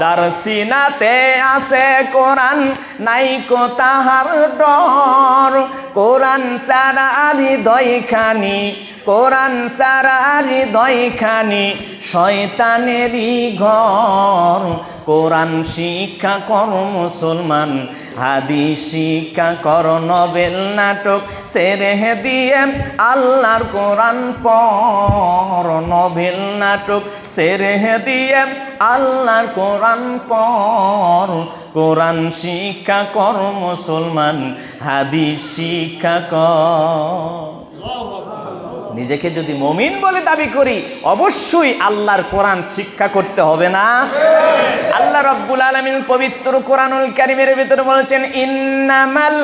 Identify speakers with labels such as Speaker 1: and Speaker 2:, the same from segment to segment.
Speaker 1: যার সিনাতে আছে কোরআন নাই কো তাহার ডর। কোরআন সারা হৃদয় খানি কোরআন সারা হৃদয় খানি শয়তানেরই ঘর। কোরআন শিক্ষা কর মুসলমান হাদি শিক্ষা কর নবেল নাটক সেরে দিয়ে আল্লাহর কোরআন পর নভেল নাটক সেরে দিয়ে আল্লাহর কোরআন পর কোরআন শিক্ষা কর মুসলমান হাদি শিক্ষা কর। নিজেকে যদি মমিন বলে দাবি করি, অবশ্যই আল্লাহর কোরআন শিক্ষা করতে হবে না। আল্লাহ রব্বুল আলমিন পবিত্র কোরআনুল কারিমের ভিতরে বলেছেন, ইন্নামাল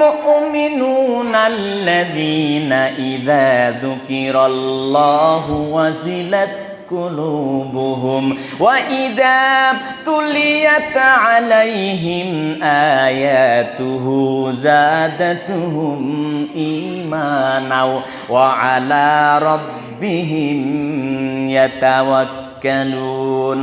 Speaker 1: মুমিনুনাল্লাযীনা ইযা যুকিরাল্লাহু ওয়াজিলাত قلوبهم وإذا تليت عليهم آياته زادتهم إيمانا وعلى ربهم يتوكلون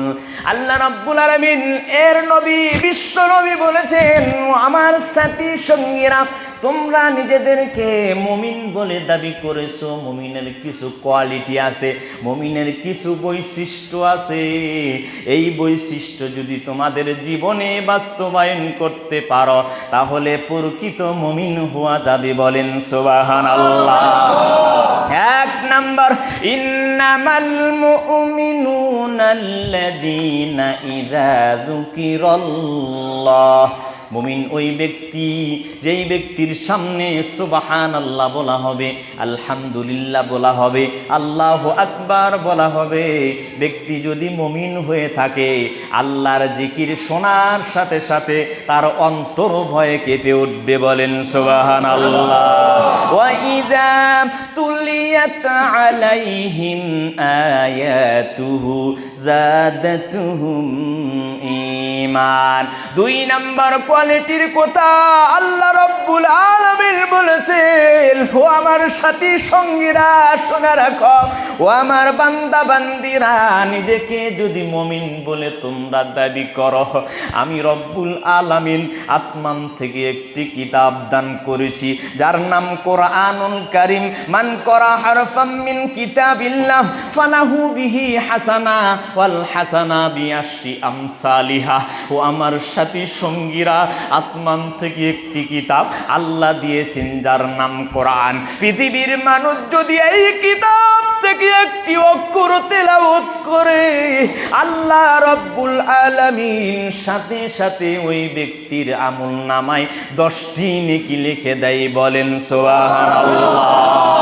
Speaker 1: আল্লাহ রাব্বুল আলামিন এর নবী বিশ্ব নবী বলেছেন আমার সাথী সঙ্গীরা তোমরা নিজেদেরকে মমিন বলে দাবি করেছ, মমিনের কিছু কোয়ালিটি আছে, মমিনের কিছু বৈশিষ্ট্য আছে। এই বৈশিষ্ট্য যদি তোমাদের জীবনে বাস্তবায়ন করতে পারো, তাহলে প্রকৃত মমিন হওয়া যাবে বলেন সোবাহান আল্লাহ এক নাম্বার, ইন্নামাল মুমিন ওই ব্যক্তি, যেই ব্যক্তির সামনে সুবাহান আল্লাহ বলা হবে, আলহামদুলিল্লাহ বলা হবে, আল্লাহ আকবার বলা হবে, ব্যক্তি যদি মুমিন হয়ে থাকে, আল্লাহর জিকির শোনার সাথে সাথে তার অন্তর ভয়ে কেঁপে উঠবে বলেন সুবাহান আল্লাহ আলাইহিম আয়াতুহু, জাদাতুহুম ঈমান দুই নাম্বার কোয়ালিটির কথা আল্লাহ রব্বুল আলামিন বলেছেন, ও আমার সাথী সঙ্গীরা, শোনা রাখো। ও আমার বান্দা বান্দিরা, নিজেকে যদি মমিন বলে তোমরা দাবি করো, আমি রব্বুল আলামিন আসমান থেকে একটি কিতাব দান করেছি, যার নাম কোরআনুল কারিম। মান করা হারফাম মিন কিতাবিল্লাহ, ফালাহু বিহি হাসানা ওয়াল হাসানা বিআশরি আমসালিহা। ও আমার সাথী সঙ্গীরা, আসমান থেকে একটি কিতাব আল্লাহ দিয়েছেন যার নাম কোরআন। পৃথিবীর মানুষ যদি এই কিতাব থেকে একটি অক্ষর তেলাওত করে, আল্লাহ রব্বুল আলমিন সাথে সাথে ওই ব্যক্তির আমল নামায় দশটি নেকি লিখে দেয় বলেন সোহান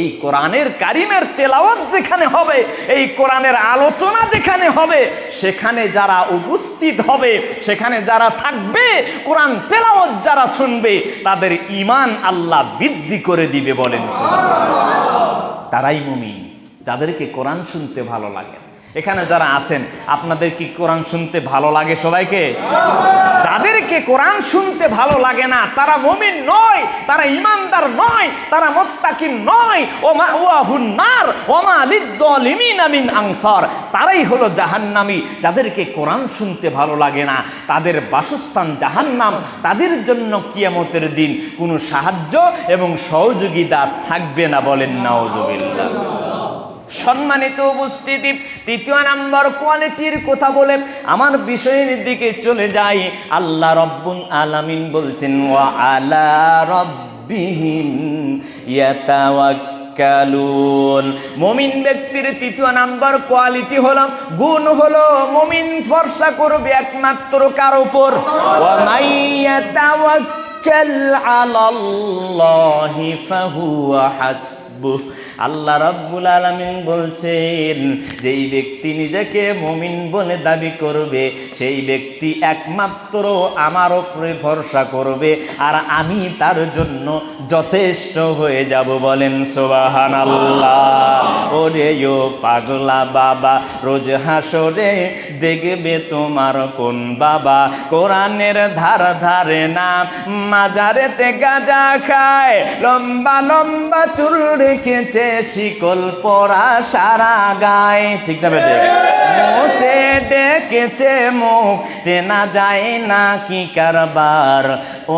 Speaker 1: এই কোরআনের কারিমের তেলাওয়াত যেখানে হবে, এই কোরআনের আলোচনা যেখানে হবে, সেখানে যারা উপস্থিত হবে, সেখানে যারা থাকবে, কোরআন তেলাওয়াত যারা শুনবে, তাদের ইমান আল্লাহ বৃদ্ধি করে দিবে বলেন। তারাই মুমিন, যাদেরকে কোরআন শুনতে ভালো লাগে এখানে যারা আছেন, আপনাদের কি কোরআন শুনতে ভালো লাগে সবাইকে? যাদেরকে কোরআন শুনতে ভালো লাগে না, তারা মমিন নয়, তারা ইমানদার নয়, তারা মোত্তাকিন নয়। ও মা ওয়াহুন্নার ও মা লিদ্দলিমিন আনসার। তারাই হলো জাহান্নামী। যাদেরকে কোরআন শুনতে ভালো লাগে না, তাদের বাসস্থান জাহান্নাম। তাদের জন্য কিয়ামতের দিন কোনো সাহায্য এবং সহযোগিতা থাকবে না বলেন নাওজুবিল্লাহ সম্মানিত উপস্থিতি, তৃতীয় নাম্বার কোয়ালিটির কথা বলে আমার বিষয়ের দিকে চলে যাই। আল্লাহ রব্বুল আলামিন বলছেন, ওয়া আলা রব্বিহিম ইয়াতাওয়াক্কালুন। মুমিন ব্যক্তির তৃতীয় নাম্বার কোয়ালিটি হলো, গুণ হলো, মুমিন ভরসা করবে একমাত্র কার উপর। ওয়া মাইয়াতাওয়াক্কাল আলাল্লাহি ফাহুয়া হাসবুহ। আল্লাহ রাব্বুল আলামিন বলছেন, যেই ব্যক্তি নিজেকে মুমিন বলে দাবি করবে, সেই ব্যক্তি একমাত্র আমার ওপরে ভরসা করবে, আর আমি তার জন্য যথেষ্ট হয়ে যাব বলেন সোবাহান আল্লাহ ওরে ও পাগলা বাবা, রোজ হাসরে দেখবে তোমার কোন বাবা? কোরআনের ধার ধারে না, মাজারেতে গাজা খায়, লম্বা লম্বা চুল রেখেছে শিকল পরা সারা গায়। ঠিক না বেটে? মোসে ডেকেছে মুখ, চেনা যায় না কি কারবার।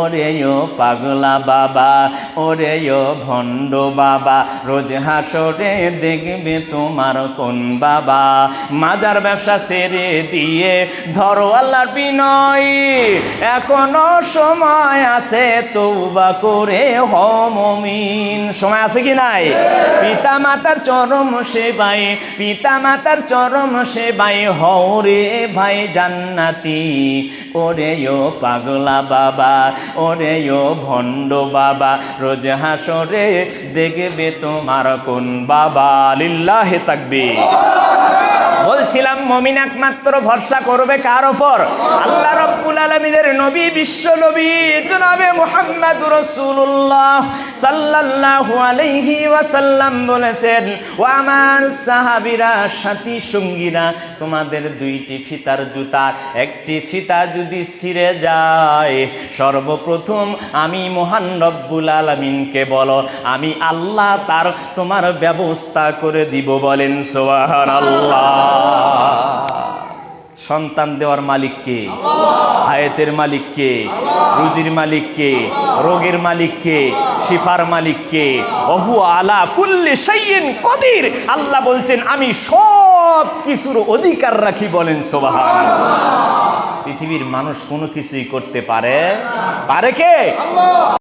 Speaker 1: ওরে ও পাগলা বাবা, ওরে ও ভণ্ড বাবা, রোজ হাসরে দেখবে তোমার কোন বাবা। মাজার ব্যবসা সেরে দিয়ে ধরো আল্লাহর বিনয়, এখনও সময় আছে তৌবা করে হমিন সময় আছে কি নাই? পিতা মাতার চরম সেবাই পিতা মাতার চরম সেবাই হরে ভাই জান্নাতি। ওরে ও পাগলা বাবা, ওরে ও ভণ্ড বাবা, রোজ হাসরে দেখবে তোমার কোন বাবা। লিল্লাহে থাকবে বলছিলাম, মমিন একমাত্র ভরসা করবে কার ওপর? আল্লাহ রব্বুল আলমীদের নবী, বিশ্ব নবী, জনাবে মোহাম্মদ রসুল্লাহ সাল্লাল্লাহু আলাইহি ওয়াসাল্লাম বলেছেন ও আমার সাহাবীরা সাথী সঙ্গীরা, তোমাদের দুইটি ফিতার জুতা, একটি ফিতা যদি ছিঁড়ে যায়, সর্বপ্রথম আমি মহান রব্বুল আলমিনকে বলো, আমি আল্লাহ তার তোমার ব্যবস্থা করে দিব বলেন সোহান আল্লাহ সন্তান দেওয়ার মালিক কে? আয়াতের মালিক কে? রুজির মালিক কে? রোগের মালিক কে? শিফার মালিক কে? অহু আলা কুল্লি সাইয়েন কদির। আল্লাহ বলছেন, আমি সব কিছুর অধিকার রাখি বলেন সোবাহান পৃথিবীর মানুষ কোনো কিছুই করতে পারে? পারে কে?